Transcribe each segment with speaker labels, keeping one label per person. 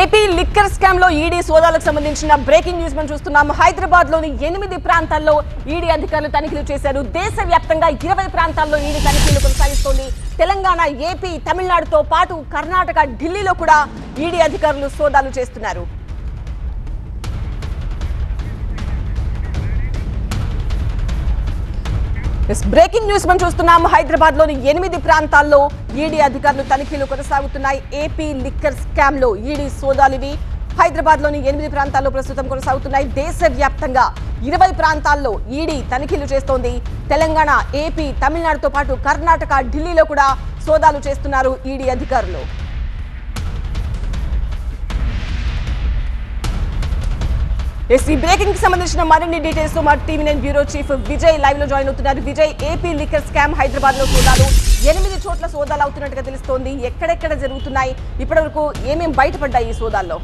Speaker 1: AP liquor స్కామ్లో ED సోదాలకు సంబంధించిన బ్రేకింగ్ న్యూస్ మనం చూస్తున్నాం. హైదరాబాద్లోని ఎనిమిది ప్రాంతాల్లో ఈడీ అధికారులు తనిఖీలు చేశారు. దేశవ్యాప్తంగా ఇరవై ప్రాంతాల్లో ఈడీ తనిఖీలు కొనసాగిస్తోంది. తెలంగాణ ఏపీ తమిళనాడుతో పాటు కర్ణాటక ఢిల్లీలో కూడా ఈడీ అధికారులు సోదాలు చేస్తున్నారు. బ్రేకింగ్ న్యూస్ మనం చూస్తున్నాం. హైదరాబాద్లోని ఎనిమిది ప్రాంతాల్లో ఈడీ అధికారులు తనిఖీలు కొనసాగుతున్నాయి. ఏపీ లిక్కర్ స్కామ్లో ఈడీ సోదాలివి హైదరాబాద్లోని ఎనిమిది ప్రాంతాల్లో ప్రస్తుతం కొనసాగుతున్నాయి. దేశవ్యాప్తంగా ఇరవై ప్రాంతాల్లో ఈడీ తనిఖీలు చేస్తోంది. తెలంగాణ ఏపీ తమిళనాడుతో పాటు కర్ణాటక ఢిల్లీలో కూడా సోదాలు చేస్తున్నారు ఈడీ అధికారులు. ఎస్ ఈ బ్రేకింగ్కి సంబంధించిన మరిన్ని డీటెయిల్స్ మా TV nine bureau chief Vijay లైవ్లో జాయిన్ అవుతున్నారు. విజయ్ ఏపీ లిక్కర్ స్కామ్ హైదరాబాద్లో సోదాలు. ఎనిమిది చోట్ల సోదాలు అవుతున్నట్టుగా తెలుస్తోంది. ఎక్కడెక్కడ జరుగుతున్నాయి? ఇప్పటివరకు ఏమేం బయటపడ్డాయి ఈ సోదాల్లో?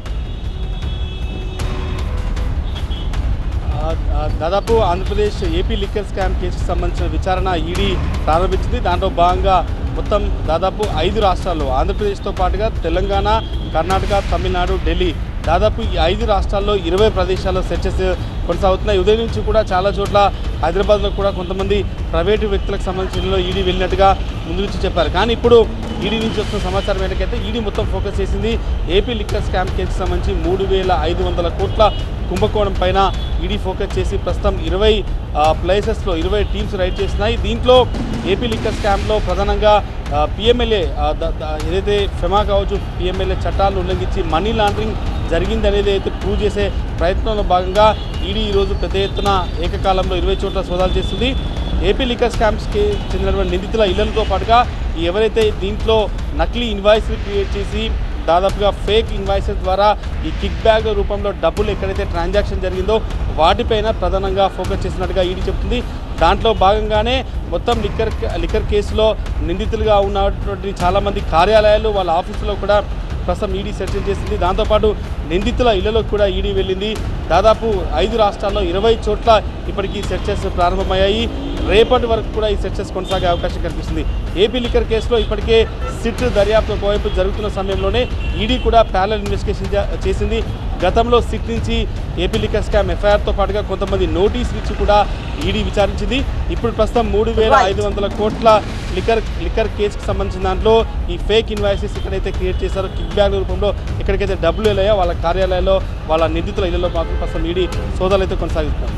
Speaker 2: దాదాపు ఆంధ్రప్రదేశ్ ఏపీ లిక్కర్ స్కామ్ కేసుకు సంబంధించిన విచారణ ఈడీ ప్రారంభించింది. దాంట్లో భాగంగా మొత్తం దాదాపు ఐదు రాష్ట్రాల్లో ఆంధ్రప్రదేశ్తో పాటుగా తెలంగాణ కర్ణాటక తమిళనాడు ఢిల్లీ దాదాపు ఈ ఐదు రాష్ట్రాల్లో ఇరవై ప్రదేశాల్లో సెర్చెస్ కొనసాగుతున్నాయి. ఉదయం నుంచి కూడా చాలా చోట్ల హైదరాబాద్లో కూడా కొంతమంది ప్రైవేటు వ్యక్తులకు సంబంధించిన ఈడీ వెళ్ళినట్టుగా ముందు నుంచి చెప్పారు. కానీ ఇప్పుడు ఈడీ నుంచి వస్తున్న సమాచారం ఏంటంటే ఈడీ మొత్తం ఫోకస్ చేసింది. ఏపీ లిక్కర్ స్కామ్ కేసుకు సంబంధించి మూడు వేల ఐదు వందల కోట్ల కుంభకోణం పైన ఈడీ ఫోకస్ చేసి ప్రస్తుతం ఇరవై ప్లేసెస్లో ఇరవై టీమ్స్ రైడ్ చేస్తున్నాయి. దీంట్లో ఏపీ లిక్కర్ స్కామ్లో ప్రధానంగా పిఎంఎల్ఏ ఏదైతే ఫెమా కావచ్చు పిఎంఎల్ఏ చట్టాలను ఉల్లంఘించి మనీ లాండరింగ్ జరిగింది అనేది అయితే ప్రూవ్ చేసే ప్రయత్నంలో భాగంగా ఈడీ ఈరోజు పెద్ద ఎత్తున ఏకకాలంలో ఇరవై చోట్ల సోదాలు చేస్తుంది ఏపీ లిక్కర్ స్కామ్స్కి చెందినటువంటి నిందితుల ఇళ్ళతో పాటుగా ఎవరైతే దీంట్లో నకిలీ ఇన్వాయిస్లు క్రియేట్ చేసి దాదాపుగా ఫేక్ ఇన్వాయిసెస్ ద్వారా ఈ కిక్ బ్యాగ్ రూపంలో డబ్బులు ఎక్కడైతే ట్రాన్సాక్షన్ జరిగిందో వాటిపైన ప్రధానంగా ఫోకస్ చేసినట్టుగా ఈడీ చెప్తుంది. దాంట్లో భాగంగానే మొత్తం లిక్కర్ లిక్కర్ కేసులో నిందితులుగా ఉన్నటువంటి చాలామంది కార్యాలయాలు వాళ్ళ ఆఫీసులో కూడా ప్రస్తుతం ఈడీ సెర్చ్ చేసింది. దాంతోపాటు నిందితుల ఇళ్ళలోకి కూడా ఈడీ వెళ్ళింది. దాదాపు ఐదు రాష్ట్రాల్లో ఇరవై చోట్ల ఇప్పటికీ సెర్చెస్ ప్రారంభమయ్యాయి. రేపటి వరకు కూడా ఈ సెర్చెస్ కొనసాగే అవకాశం కనిపిస్తుంది. ఏపీ లిక్కర్ కేసులో ఇప్పటికే సిట్ దర్యాప్తు ఒకవైపు జరుగుతున్న సమయంలోనే ఈడీ కూడా ప్యారల్ ఇన్వెస్టిగేషన్ చేసింది. గతంలో సిట్ నుంచి ఏపీ లిక్కర్ స్కామ్ ఎఫ్ఐఆర్తో పాటుగా కొంతమంది నోటీసులు ఇచ్చి కూడా ఈడీ విచారించింది. ఇప్పుడు ప్రస్తుతం మూడు వేల ఐదు వందల కోట్ల లిక్కర్ లిక్కర్ కేసుకు సంబంధించిన దాంట్లో ఈ ఫేక్ ఇన్వాయిసెస్ ఎక్కడైతే క్రియేట్ చేశారో కిక్ బ్యాగ్ రూపంలో ఎక్కడికైతే డబ్బులు వెళ్ళాయో వాళ్ళ కార్యాలయాల్లో వాళ్ళ నిందితుల ఇళ్ళలో మాత్రం ప్రస్తుతం ఈడీ సోదాలు అయితే కొనసాగిస్తున్నారు.